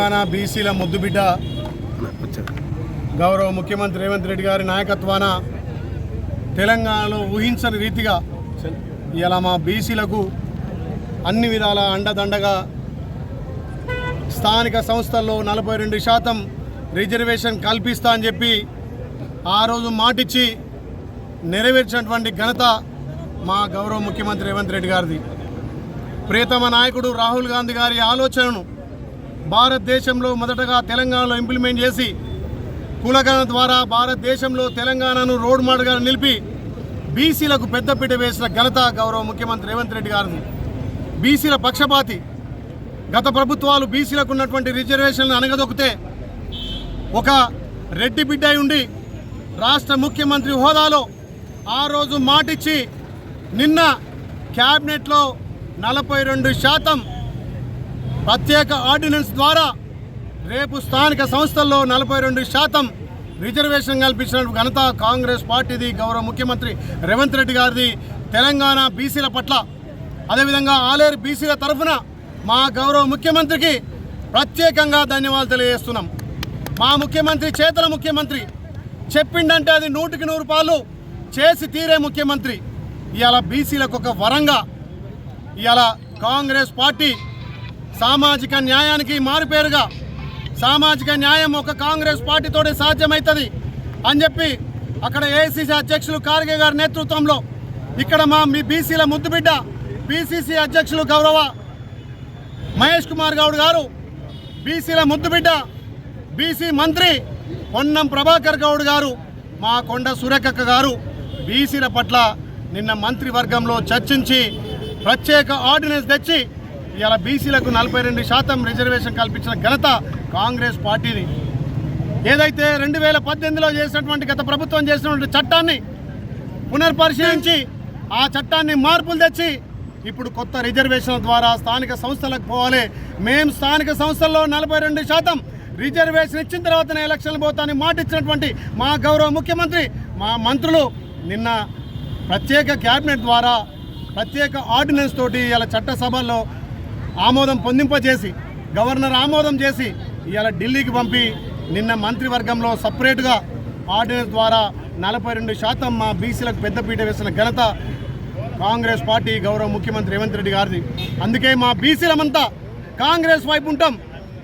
తెలంగాణ బీసీల ముద్దుబిడ్డ గౌరవ ముఖ్యమంత్రి రేవంత్ రెడ్డి గారి నాయకత్వాన తెలంగాణలో ఊహించని రీతిగా ఇలా మా బీసీలకు అన్ని విధాల అండదండగా స్థానిక సంస్థల్లో నలభై రెండు శాతం రిజర్వేషన్ కల్పిస్తా అని చెప్పి ఆ రోజు మాటిచ్చి నెరవేర్చినటువంటి ఘనత మా గౌరవ ముఖ్యమంత్రి రేవంత్ రెడ్డి గారిది. ప్రియతమ నాయకుడు రాహుల్ గాంధీ గారి ఆలోచనను భారతదేశంలో మొదటగా తెలంగాణలో ఇంప్లిమెంట్ చేసి కులగణన ద్వారా భారతదేశంలో తెలంగాణను రోడ్ మోడల్గా నిలిపి బీసీలకు పెద్దపీట వేసిన ఘనత గౌరవ ముఖ్యమంత్రి రేవంత్ రెడ్డి గారిది. బీసీల పక్షపాతి. గత ప్రభుత్వాలు బీసీలకు ఉన్నటువంటి రిజర్వేషన్లను అనగదొక్కితే ఒక రెడ్డి బిడ్డ అయి ఉండి రాష్ట్ర ముఖ్యమంత్రి హోదాలో ఆ రోజు మాటిచ్చి నిన్న క్యాబినెట్లో నలభై రెండు శాతం ప్రత్యేక ఆర్డినెన్స్ ద్వారా రేపు స్థానిక సంస్థల్లో నలభై రెండు శాతం రిజర్వేషన్ కల్పించిన ఘనత కాంగ్రెస్ పార్టీది గౌరవ ముఖ్యమంత్రి రేవంత్ రెడ్డి గారిది. తెలంగాణ బీసీల పట్ల అదేవిధంగా ఆలేరు బీసీల తరఫున మా గౌరవ ముఖ్యమంత్రికి ప్రత్యేకంగా ధన్యవాదాలు తెలియజేస్తున్నాం. మా ముఖ్యమంత్రి చేతల ముఖ్యమంత్రి చెప్పిండంటే అది నూటికి నూరు పాలు చేసి తీరే ముఖ్యమంత్రి. ఇవాళ బీసీలకు ఒక వరంగా ఇవాళ కాంగ్రెస్ పార్టీ సామాజిక న్యాయానికి మారుపేరుగా సామాజిక న్యాయం ఒక కాంగ్రెస్ పార్టీతోనే సాధ్యమవుతుంది అని చెప్పి అక్కడ ఏఐసిసి అధ్యక్షులు కార్గే గారి నేతృత్వంలో ఇక్కడ మా మీ బీసీల ముద్దుబిడ్డ బీసీసీ అధ్యక్షులు గౌరవ మహేష్ కుమార్ గౌడ్ గారు బీసీల ముద్దుబిడ్డ బీసీ మంత్రి పొన్నం ప్రభాకర్ గౌడ్ గారు మా కొండ సురేఖక్క గారు బీసీల పట్ల నిన్న మంత్రివర్గంలో చర్చించి ప్రత్యేక ఆర్డినెన్స్ తెచ్చి ఇలా బీసీలకు నలభై రెండు శాతం రిజర్వేషన్ కల్పించిన ఘనత కాంగ్రెస్ పార్టీది. ఏదైతే రెండు వేల పద్దెనిమిదిలో చేసినటువంటి గత ప్రభుత్వం చేసినటువంటి చట్టాన్ని పునర్పరిశీలించి ఆ చట్టాన్ని మార్పులు తెచ్చి ఇప్పుడు కొత్త రిజర్వేషన్ ద్వారా స్థానిక సంస్థలకు పోవాలి. మేము స్థానిక సంస్థల్లో నలభై రెండు శాతం రిజర్వేషన్ ఇచ్చిన తర్వాతనే ఎలక్షన్లు పోతానని మాట ఇచ్చినటువంటి మా గౌరవ ముఖ్యమంత్రి మా మంత్రులు నిన్న ప్రత్యేక క్యాబినెట్ ద్వారా ప్రత్యేక ఆర్డినెన్స్ తోటి ఇలా చట్టసభల్లో ఆమోదం పొందింపజేసి గవర్నర్ ఆమోదం చేసి ఇవాళ ఢిల్లీకి పంపి నిన్న మంత్రివర్గంలో సపరేట్గా ఆర్డినెన్స్ ద్వారా నలభై రెండు శాతం మా బీసీలకు పెద్దపీట వేసిన ఘనత కాంగ్రెస్ పార్టీ గౌరవ ముఖ్యమంత్రి రేవంత్ రెడ్డి గారిది. అందుకే మా బీసీలమంతా కాంగ్రెస్ వైపు ఉంటాం.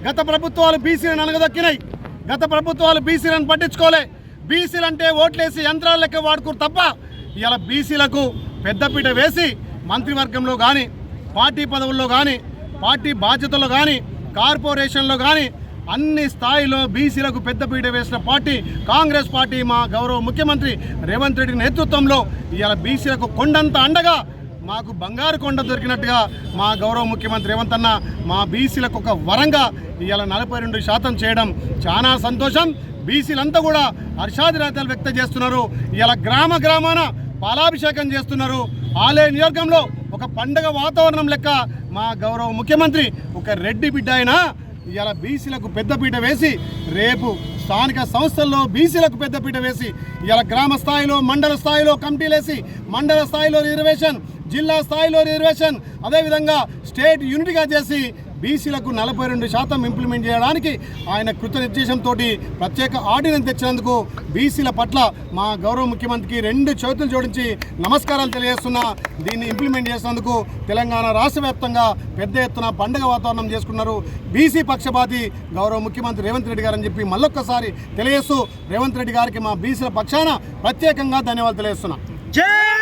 గత ప్రభుత్వాలు బీసీలను అనగదొక్కినాయి. గత ప్రభుత్వాలు బీసీలను పట్టించుకోలే. బీసీలు అంటే ఓట్లేసి యంత్రాల లెక్క వాడుకోరు తప్ప ఇలా బీసీలకు పెద్దపీట వేసి మంత్రివర్గంలో కానీ పార్టీ పదవుల్లో కానీ పార్టీ బాధ్యతలు కానీ కార్పొరేషన్లో కానీ అన్ని స్థాయిలో బీసీలకు పెద్దపీట వేసిన పార్టీ కాంగ్రెస్ పార్టీ మా గౌరవ ముఖ్యమంత్రి రేవంత్ రెడ్డి నేతృత్వంలో ఇవాళ బీసీలకు కొండంత అండగా మాకు బంగారు కొండ దొరికినట్టుగా మా గౌరవ ముఖ్యమంత్రి రేవంత్ అన్న మా బీసీలకు ఒక వరంగా ఇవాళ నలభై రెండు శాతం చేయడం చాలా సంతోషం. బీసీలంతా కూడా హర్షాదిరాతాలు వ్యక్తం చేస్తున్నారు. ఇవాళ గ్రామ గ్రామాన పాలాభిషేకం చేస్తున్నారు. ఆలయ నియోజకంలో ఒక పండగ వాతావరణం లెక్క మా గౌరవ ముఖ్యమంత్రి ఒక రెడ్డి బిడ్డ అయినా ఇలా బీసీలకు పెద్దపీట వేసి రేపు స్థానిక సంస్థల్లో బీసీలకు పెద్దపీట వేసి ఇలా గ్రామ స్థాయిలో మండల స్థాయిలో కమిటీలేసి మండల స్థాయిలో రిజర్వేషన్ జిల్లా స్థాయిలో రిజర్వేషన్ అదేవిధంగా స్టేట్ యూనిట్గా చేసి బీసీలకు నలభై రెండు శాతం ఇంప్లిమెంట్ చేయడానికి ఆయన కృతనిర్దేశంతో ప్రత్యేక ఆర్డినెన్స్ తెచ్చినందుకు బీసీల పట్ల మా గౌరవ ముఖ్యమంత్రికి రెండు చేతులు జోడించి నమస్కారాలు తెలియజేస్తున్నా. దీన్ని ఇంప్లిమెంట్ చేసినందుకు తెలంగాణ రాష్ట్ర వ్యాప్తంగా పెద్ద ఎత్తున పండుగ వాతావరణం చేసుకున్నారు బీసీ పక్షపాతి గౌరవ ముఖ్యమంత్రి రేవంత్ రెడ్డి గారు అని చెప్పి మళ్ళొక్కసారి తెలియజేస్తూ రేవంత్ రెడ్డి గారికి మా బీసీల పక్షాన ప్రత్యేకంగా ధన్యవాదాలు తెలియజేస్తున్నా. జై